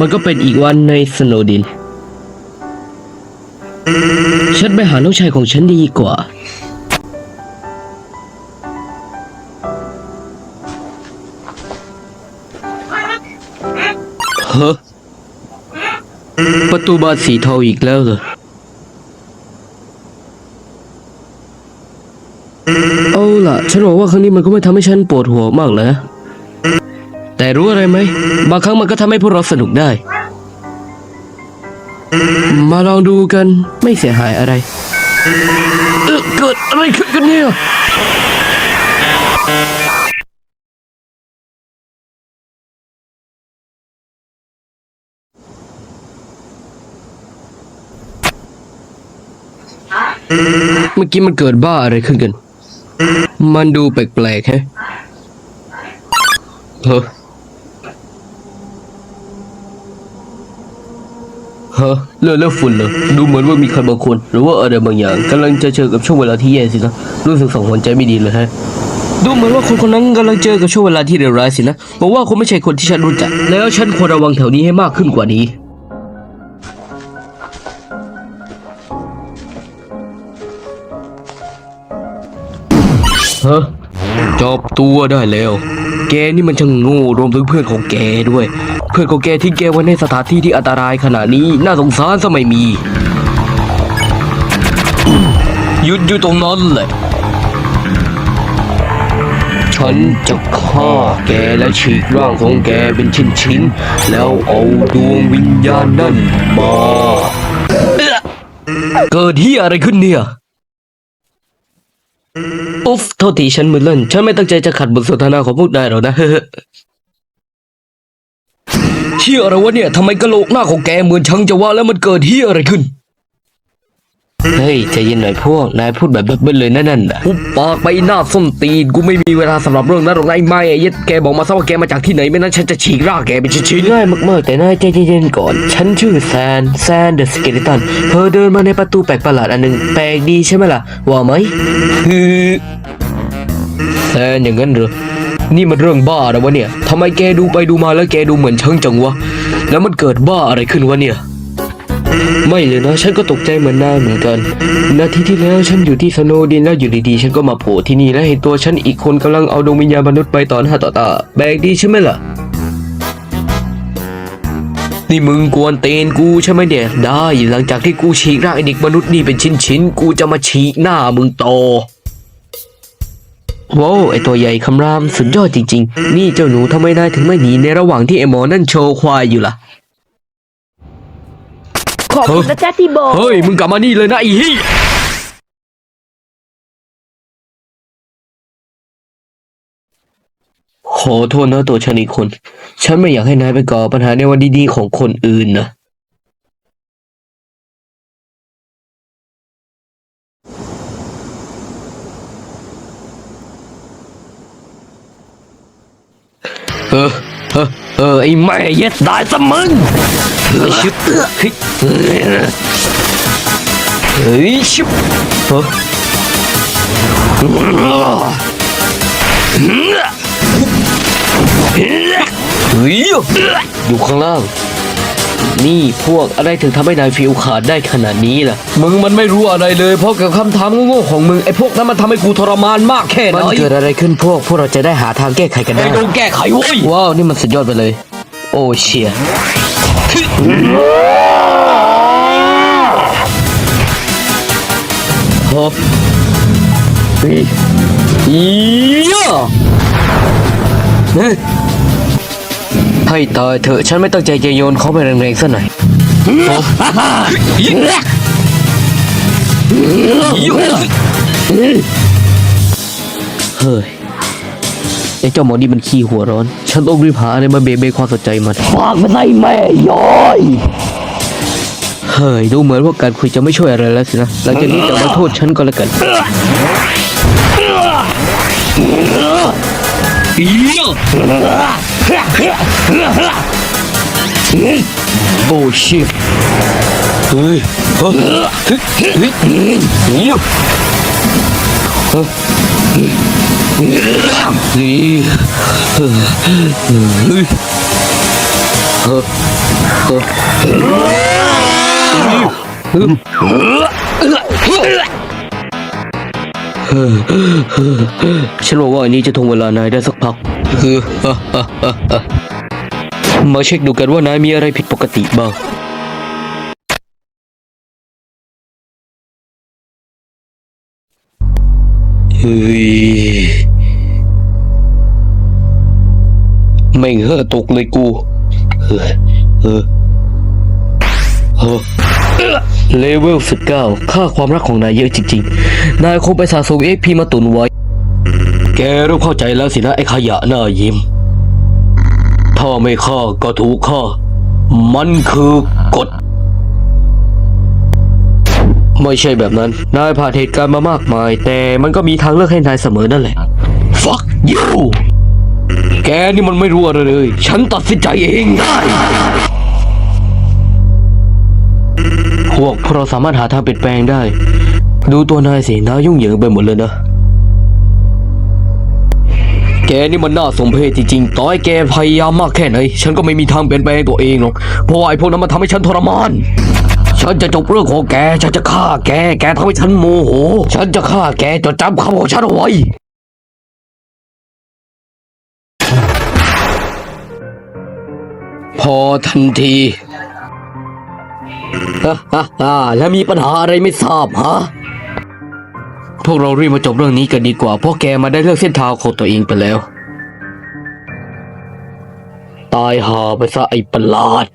มันก็เป็นอีกวันในสโนดิน ฉันไปหาน้องชายของฉันดีกว่า เฮ้อประตูบานสีเทาอีกแล้วเหรอ เอาล่ะ ฉันบอกว่าครั้งนี้มันก็ไม่ทำให้ฉันปวดหัวมากเลยนะ แต่รู้อะไรไหมบางครั้งมันก็ทำให้พวกเราสนุกได้ มาลองดูกันไม่เสียหายอะไรเอ่อเกิดอะไรขึ้นกันเนี่ย เมื่อกี้มันเกิดบ้าอะไรขึ้นกัน มันดูแปลกๆแฮะเฮ้อ ฮ้อเลือดเลือดฝุ่นเหรอดูเหมือนว่ามีใครบางคน หรือว่าอะไรบางอย่างกำลังจะเจอกับช่วงเวลาที่แย่สินะรู้สึกสองหัวใจไม่ดีเลยฮะดูเหมือนว่าคนคนนั้นกำลังเจอกับช่วงเวลาที่เลวร้ายสินะบอกว่าคงไม่ใช่คนที่ฉันรู้จัก แล้วฉันควรระวังแถวนี้ให้มากขึ้นกว่านี้ฮะจบตัวได้แล้ว แกนี่มันช่างโง่รวมถึงเพื่อนของแกด้วย เพื่อนของแกที่แกไว้ในสถานที่ที่อันตรายขนาดนี้น่าสงสารสมัยมี หยุดอยู่ตรงนั้นแหละฉันจะฆ่าแกและฉีกร่างของแกเป็นชิ้นๆ แล้วเอาดวงวิญญาณนั่นมา เกิดที่อะไรขึ้นเนี่ย อุ๊ฟโทษทีฉันมือเล่น ฉันไม่ตั้งใจจะขัดบทสนทนาของพวกนายหรอกนะเฮียอะไรวะเนี่ยทำไมกะโหลกหน้าของแกเหมือนชังจะว่าแล้วมันเกิดเฮียอะไรขึ้น เฮ้ยใจเย็นหน่อยพวก นายพูดแบบเบิ้ลๆเลยนะนั่นน่ะหุบปากไปหน้าส้นตีนกูไม่มีเวลาสำหรับเรื่องนั้นหรอกนายไม่ไอ้เย็ดแกบอกมาซะว่าแกมาจากที่ไหนไม่นั้นฉันจะฉีกร่างแกเป็นชิ้นๆง่ายมากๆแต่นายใจเย็นๆก่อน ฉันชื่อแซนแซนเดอะสเกเลตันเธอเดินมาในประตูแปลกประหลาดอันหนึ่งแปลกดีใช่ไหมล่ะว่าไหมคือแซนอย่างนั้นเหรอนี่มันเรื่องบ้านะวะเนี่ยทำไมแกดูไปดูมาแล้วแกดูเหมือนเชิงจังวะแล้วมันเกิดบ้าอะไรขึ้นวะเนี่ย ไม่เลยนะ ฉันก็ตกใจเหมือนนายเหมือนกัน นาทีที่แล้วฉันอยู่ที่สโนดินแล้วอยู่ดีๆ ฉันก็มาโผล่ที่นี่และเห็นตัวฉันอีกคนกำลังเอาดวงวิญญาณมนุษย์ไปต่อหน้าต่อตาแบกดีใช่ไหมล่ะ นี่มึงกวนเตนกูใช่ไหมเนี่ย ได้ หลังจากที่กูฉีกร่างไอเด็กมนุษย์นี่เป็นชิ้นๆ กูจะมาฉีกหน้ามึงต่อว้าวไอตัวใหญ่คำรามสุดยอดจริง ๆ นี่เจ้าหนูทำไมนายถึงไม่หนีในระหว่างที่ไอหมอนั่นโชว์ควายอยู่ล่ะ ขอบคุณนะจ๊ะที่บอก เฮ้ย มึงกลับมานี่เลยนะไอ้ฮียขอโทษนะตัวฉันอีกคน ฉันไม่อยากให้นายไปก่อปัญหาในวันดีๆของคนอื่นนะ เออ เออ เออ ไอ้แม่เย็ดได้ซะมึงเฮ้ย ชิบเฮ้ยเฮ้ยชิบเฮ้ยเฮ้ยอยู่ข้างล่าง นี่พวกอะไรถึงทำให้นายฟิวขาดได้ขนาดนี้ล่ะ มึงมันไม่รู้อะไรเลย เพราะกับคำถามโง่ๆของมึงไอ้พวกนั้นมันทำให้กูทรมานมากแค่ไหนมันเกิดอะไรขึ้นพวก พวกเราจะได้หาทางแก้ไขกันได้ไม่ต้องแก้ไขเว้ยว้าว นี่มันสุดยอดไปเลย โอ้เชีย ฮะอีอียะเฮ้ยให้ตายเถอะฉันไม่ตั้งใจจะโยนเขาไปแรงๆซะหน่อยเฮ้ย ไอ้เจ้าหมอนี่มันขี้หัวร้อน ฉันต้องรีบหาอะไรมาเบเบความสนใจมันฝากมันให้แม่ย้อยเฮ้ยดูเหมือนว่าการคุยจะไม่ช่วยอะไรแล้วสินะหลังจากนี้จะมาโทษฉันก็แล้วกันโอ้ชิบเฮ้ยเฮ้ยเฮ้ยเฮ้ยเฮ้ย นี่เฮ้ยเออเออฉันบอกว่าอันนี้จะทงเวลานายได้สักพักมาเช็คดูกันว่านายมีอะไรผิดปกติบ้าง ฮ้ยไม่เหอตกเลยกู เออ เออเออเลเวลสิบเก้าค่าความรักของนายเยอะจริงๆ นายคงไปสะสมเอ็กพีมาตุนไว้ แกริ่มเข้าใจแล้วสินะไอ้ขยะหน้ายิ้ม ถ้าไม่ฆ่าก็ถูกฆ่ามันคือกฎ ไม่ใช่แบบนั้น นายผ่านเหตุการณ์มามากมาย แต่มันก็มีทางเลือกให้นายเสมอนั่นแหละ fuck you แกนี่มันไม่รู้อะไรเลย ฉันตัดสินใจเองได้ พวกเราสามารถหาทางเปลี่ยนแปลงได้ ดูตัวนายสินายยุ่งเหยิงไปหมดเลยนะ แกนี่มันน่าสมเพชจริงๆ ต่อให้แกพยายามมากแค่ไหน ฉันก็ไม่มีทางเปลี่ยนแปลงตัวเองหรอก เพราะว่าไอ้พวกนั้นมันทำให้ฉันทรมาน ฉันจะจบเรื่องของแก ฉันจะฆ่าแก แกทำให้ฉันโมโห ฉันจะฆ่าแกจดจำคำของฉันเอาไว้พอทันทีฮ่าฮ่าฮ่าแล้วมีปัญหาอะไรไม่ทราบฮะ พวกเรารีบมาจบเรื่องนี้กันดีกว่า เพราะแกมาได้เลือกเส้นทางของตัวเองไปแล้ว ตายหาไปซะไอ้ประหลาด